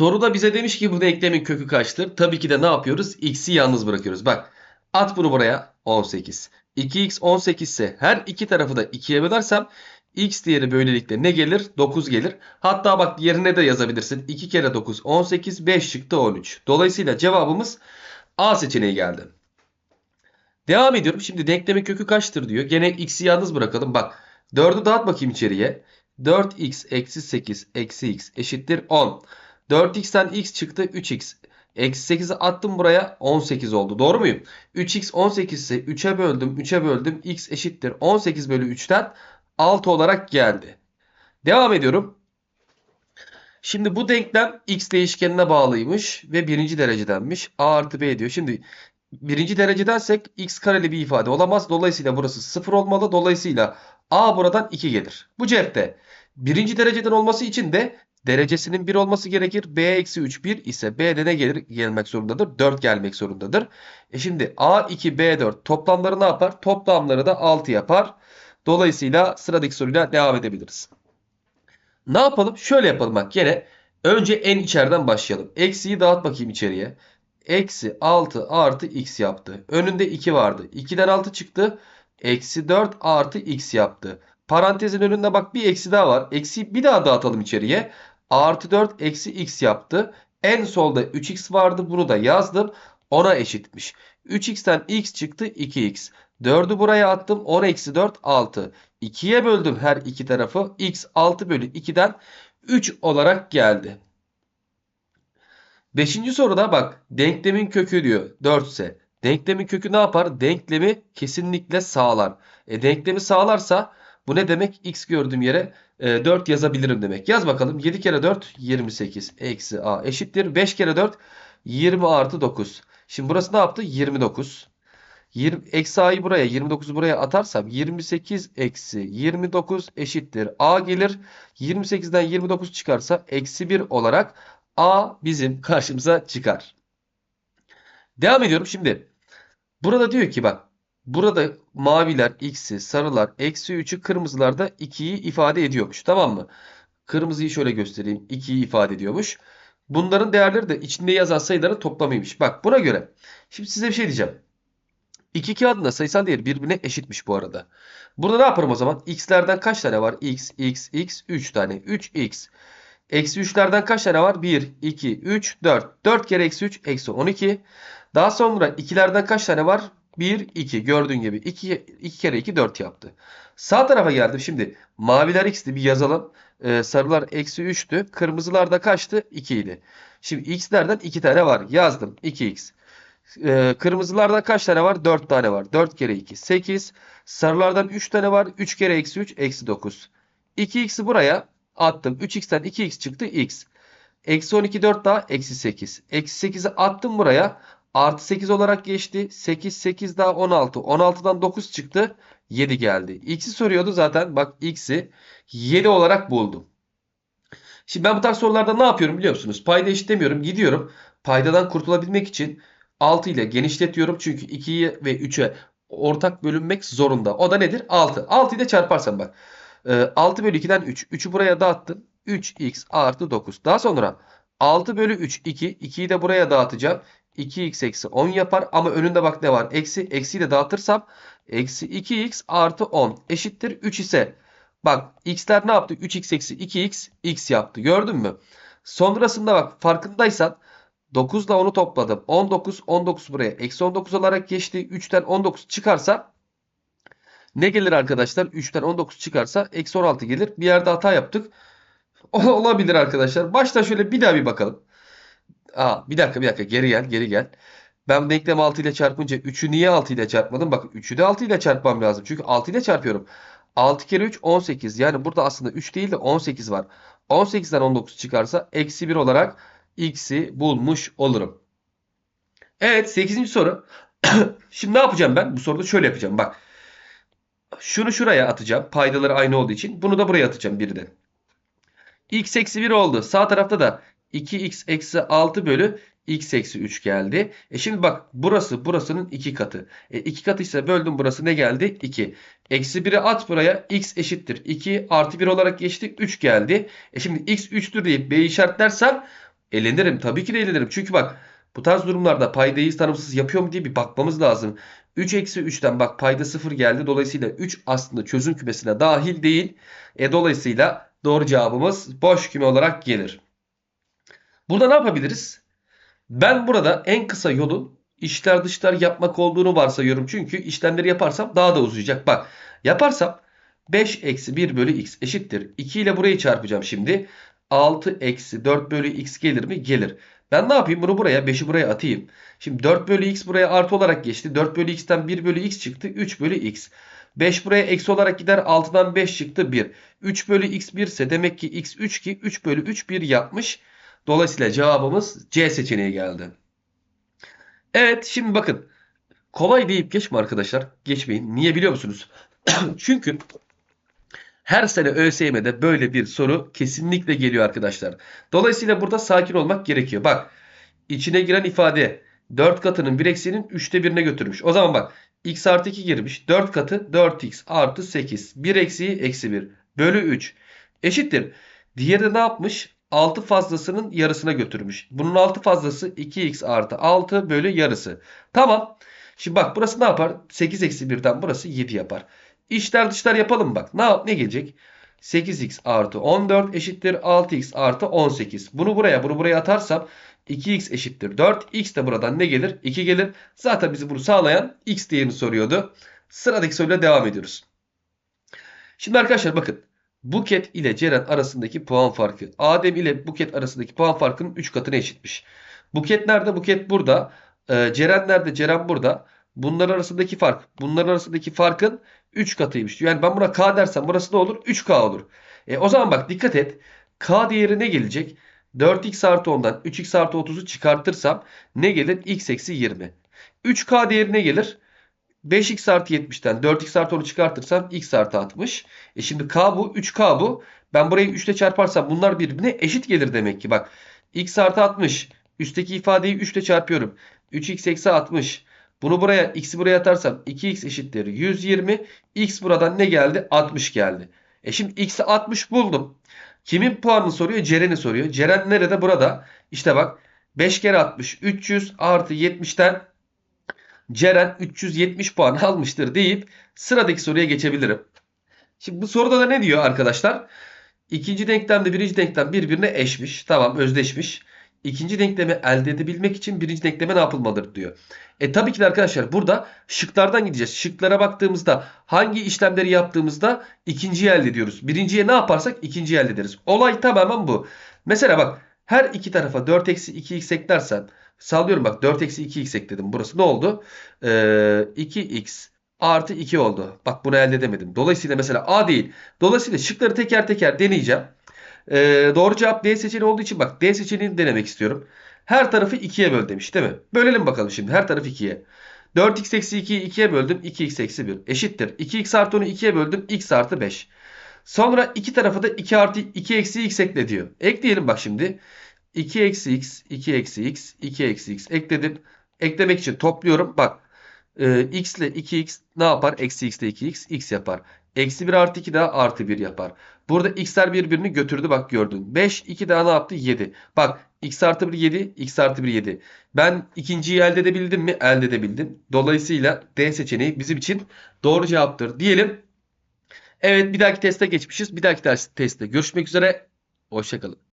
Soruda bize demiş ki bu denklemin kökü kaçtır? Tabii ki de ne yapıyoruz? X'i yalnız bırakıyoruz. Bak at bunu buraya 18. 2x 18 ise her iki tarafı da 2'ye bölersem x değeri böylelikle ne gelir? 9 gelir. Hatta bak yerine de yazabilirsin. 2 kere 9 18 5 çıktı 13. Dolayısıyla cevabımız A seçeneği geldi. Devam ediyorum. Şimdi denklemin kökü kaçtır diyor. Gene x'i yalnız bırakalım. Bak 4'ü dağıt bakayım içeriye. 4x eksi 8 eksi x eşittir 10. 4x'ten x çıktı 3x. Eksi 8'i attım buraya 18 oldu. Doğru muyum? 3x 18 ise 3'e böldüm 3'e böldüm x eşittir 18 bölü 3'ten 6 olarak geldi. Devam ediyorum. Şimdi bu denklem x değişkenine bağlıymış ve birinci derecedenmiş. a artı b diyor. Şimdi birinci derecedensek x kareli bir ifade olamaz. Dolayısıyla burası 0 olmalı. Dolayısıyla a buradan 2 gelir. Bu cepte birinci dereceden olması için de derecesinin 1 olması gerekir. b eksi 3 1 ise b'de ne gelir? Gelmek zorundadır. 4 gelmek zorundadır. E şimdi a 2 b 4 toplamları ne yapar? Toplamları da 6 yapar. Dolayısıyla sıradaki soruyla devam edebiliriz. Ne yapalım? Şöyle yapalım bak gene. Önce en içeriden başlayalım. Eksiyi dağıt bakayım içeriye. Eksi 6 artı x yaptı. Önünde 2 vardı. 2'den 6 çıktı. Eksi 4 artı x yaptı. Parantezin önünde bak bir eksi daha var. Eksi bir daha dağıtalım içeriye. Artı 4 eksi x yaptı. En solda 3x vardı. Bunu da yazdım. 10'a eşitmiş. 3x'ten x çıktı 2x. 4'ü buraya attım. 10 eksi 4 6. 2'ye böldüm her iki tarafı. x 6 bölü 2'den 3 olarak geldi. Beşinci soruda bak denklemin kökü diyor 4 ise. Denklemin kökü ne yapar? Denklemi kesinlikle sağlar. E, denklemi sağlarsa bu ne demek? X gördüğüm yere e, 4 yazabilirim demek. Yaz bakalım. 7 kere 4 28 eksi a eşittir. 5 kere 4 20 artı 9. Şimdi burası ne yaptı? 29. 20, eksi a'yı buraya 29'u buraya atarsam 28 eksi 29 eşittir. a gelir. 28'den 29 çıkarsa eksi 1 olarak a bizim karşımıza çıkar. Devam ediyorum şimdi. Burada diyor ki bak. Burada maviler x'i, sarılar eksi 3'ü, kırmızılar da 2'yi ifade ediyormuş. Tamam mı? Kırmızıyı şöyle göstereyim. 2'yi ifade ediyormuş. Bunların değerleri de içinde yazan sayıların toplamıymış. Bak buna göre. Şimdi size bir şey diyeceğim. İki kağıdın da sayısal değeri birbirine eşitmiş bu arada. Burada ne yaparım o zaman? X'lerden kaç tane var? X, X, X, 3 tane. 3X. Eksi 3'lerden kaç tane var? 1, 2, 3, 4. 4 kere eksi 3, eksi 12. Daha sonra 2'lerden kaç tane var? 1, 2. Gördüğün gibi 2, 2 kere 2, 4 yaptı. Sağ tarafa geldim. Şimdi maviler x'ti bir yazalım. Ee, sarılar eksi 3'tü. Kırmızılar da kaçtı? 2 idi. Şimdi x'lerden 2 tane var. Yazdım. 2x. Ee, kırmızılardan kaç tane var? 4 tane var. 4 kere 2 8. Sarılardan 3 tane var. 3 kere eksi 3 eksi 9. 2x'i buraya attım. 3x'ten 2x çıktı x. Eksi 12 4 daha eksi 8. Eksi 8'i attım buraya. Artı 8 olarak geçti. 8 8 daha 16. 16'dan 9 çıktı. 7 geldi. X'i soruyordu zaten. Bak x'i 7 olarak buldum. Şimdi ben bu tarz sorularda ne yapıyorum biliyor musunuz? Payda eşitlemiyorum. Gidiyorum. Paydadan kurtulabilmek için 6 ile genişletiyorum. Çünkü 2'ye ve 3'e ortak bölünmek zorunda. O da nedir? 6. 6 ile çarparsam bak. 6 bölü 2'den 3. 3'ü buraya dağıttım. 3x artı 9. Daha sonra 6 bölü 3 2. 2'yi de buraya dağıtacağım. 2x eksi 10 yapar. Ama önünde bak ne var? Eksi. Eksiyi de dağıtırsam eksi 2x artı 10 eşittir 3 ise. Bak x'ler ne yaptı? 3x eksi 2x x yaptı. Gördün mü? Sonrasında bak farkındaysan 9 ile 10'u topladım. 19, 19 buraya. Eksi 19 olarak geçti. 3'ten 19 çıkarsa ne gelir arkadaşlar? 3'ten 19 çıkarsa eksi 16 gelir. Bir yerde hata yaptık. Olabilir arkadaşlar. Başta şöyle bir daha bir bakalım. Aa, bir dakika bir dakika geri gel geri gel. Ben denklem 6 ile çarpınca 3'ü niye 6 ile çarpmadım? Bakın 3'ü de 6 ile çarpmam lazım. Çünkü 6 ile çarpıyorum. 6 kere 3 18. Yani burada aslında 3 değil de 18 var. 18'den 19 çıkarsa eksi 1 olarak x'i bulmuş olurum. Evet 8. soru. Şimdi ne yapacağım ben? Bu soruda şöyle yapacağım. Bak. Şunu şuraya atacağım. Paydaları aynı olduğu için. Bunu da buraya atacağım birden. x eksi 1 oldu. Sağ tarafta da 2x eksi 6 bölü x eksi 3 geldi. E şimdi bak burası burasının 2 katı. E 2 katıysa böldüm burası ne geldi? 2. Eksi 1'i at buraya x eşittir. 2 artı 1 olarak geçti 3 geldi. E şimdi x 3'tür deyip b işaretlersem Elenirim. Tabii ki de elenirim. Çünkü bak bu tarz durumlarda paydayı tanımsız yapıyor mu diye bir bakmamız lazım. 3 eksi 3'ten bak payda 0 geldi. Dolayısıyla 3 aslında çözüm kümesine dahil değil. E, dolayısıyla doğru cevabımız boş küme olarak gelir. Burada ne yapabiliriz? Ben burada en kısa yolun içler dışlar yapmak olduğunu varsayıyorum. Çünkü işlemleri yaparsam daha da uzayacak. Bak yaparsam 5 eksi 1 bölü x eşittir. 2 ile burayı çarpacağım şimdi. 6 eksi 4 bölü x gelir mi? Gelir. Ben ne yapayım? Bunu buraya 5'i buraya atayım. Şimdi 4 bölü x buraya artı olarak geçti. 4 bölü x'ten 1 bölü x çıktı. 3 bölü x. 5 buraya eksi olarak gider. 6'dan 5 çıktı 1. 3 bölü x 1 ise demek ki x 3 ki 3 bölü 3 1 yapmış. Dolayısıyla cevabımız C seçeneği geldi. Evet şimdi bakın. Kolay deyip geçme arkadaşlar. Geçmeyin. Niye biliyor musunuz? Çünkü her sene ÖSYM'de böyle bir soru kesinlikle geliyor arkadaşlar. Dolayısıyla burada sakin olmak gerekiyor. Bak içine giren ifade 4 katının 1 eksiğinin 3'te 1'ine götürmüş. O zaman bak x artı 2 girmiş. 4 katı 4x artı 8. 1 eksiği eksi 1 bölü 3 eşittir. Diğeri ne yapmış? 6 fazlasının yarısına götürmüş. Bunun 6 fazlası 2x artı 6 bölü yarısı. Tamam. Şimdi bak burası ne yapar? 8 eksi 1'den burası 7 yapar. İşler dışlar yapalım bak. Ne, ne gelecek? 8x artı 14 eşittir 6x artı 18. Bunu buraya bunu buraya atarsam 2x eşittir 4. x de buradan ne gelir? 2 gelir. Zaten bizi bunu sağlayan x değerini soruyordu. Sıradaki soruyla devam ediyoruz. Şimdi arkadaşlar bakın. Buket ile Ceren arasındaki puan farkı. Adem ile Buket arasındaki puan farkının 3 katına eşitmiş. Buket nerede? Buket burada. Ee, Ceren nerede? Ceren burada. Bunlar arasındaki fark. Bunların arasındaki farkın 3 katıymış. Yani ben buna k dersem burası ne olur? 3k olur. E, o zaman bak dikkat et. K değeri ne gelecek? 4x artı 10'dan 3x artı 30'u çıkartırsam ne gelir? x eksi 20. 3k değeri ne gelir? 5x artı 70'ten 4x artı 10'u çıkartırsam x artı 60. E şimdi k bu 3k bu. Ben burayı 3 ile çarparsam bunlar birbirine eşit gelir demek ki. Bak x artı 60. Üstteki ifadeyi 3 ile çarpıyorum. 3x eksi 60. Bunu buraya x'i buraya atarsam 2x eşittir 120. X buradan ne geldi? 60 geldi. E şimdi x'i 60 buldum. Kimin puanını soruyor? Ceren'i soruyor. Ceren nerede? Burada. İşte bak 5 kere 60 300 artı 70'ten Ceren 370 puan almıştır deyip sıradaki soruya geçebilirim. Şimdi bu soruda da ne diyor arkadaşlar? İkinci denklemde birinci denklem birbirine eşmiş. Tamam özdeşmiş. İkinci denklemi elde edebilmek için birinci denkleme ne yapılmalıdır diyor. E tabii ki de arkadaşlar burada şıklardan gideceğiz. Şıklara baktığımızda hangi işlemleri yaptığımızda ikinciyi elde ediyoruz. Birinciye ne yaparsak ikinciyi elde ederiz. Olay tamamen bu. Mesela bak her iki tarafa 4 eksi 2x eklersem sallıyorum bak 4 eksi 2x ekledim. Burası ne oldu? Ee, 2x artı 2 oldu. Bak bunu elde edemedim. Dolayısıyla mesela A değil. Dolayısıyla şıkları teker teker deneyeceğim. Ee, doğru cevap D seçeneği olduğu için bak D seçeneğini denemek istiyorum. Her tarafı 2'ye böl demiş değil mi? Bölelim bakalım şimdi her tarafı 2'ye. 4x eksi 2'yi 2'ye böldüm. 2x eksi 1 eşittir. 2x artı 10'u 2'ye böldüm. x artı 5. Sonra iki tarafa da 2 artı 2 eksi x ekle diyor. Ekleyelim bak şimdi. 2 eksi x, 2 eksi x, 2 eksi x ekledim. Eklemek için topluyorum. Bak e, x ile 2x ne yapar? Eksi x ile 2x x yapar. Eksi 1 artı 2 daha artı 1 yapar. Burada x'ler birbirini götürdü bak gördün. 5 2 daha ne yaptı? 7. Bak x artı 1 7 x artı 1 7. Ben ikinciyi elde edebildim mi? Elde edebildim. Dolayısıyla D seçeneği bizim için doğru cevaptır diyelim. Evet bir dahaki teste geçmişiz. Bir dahaki ders testte görüşmek üzere. Hoşçakalın.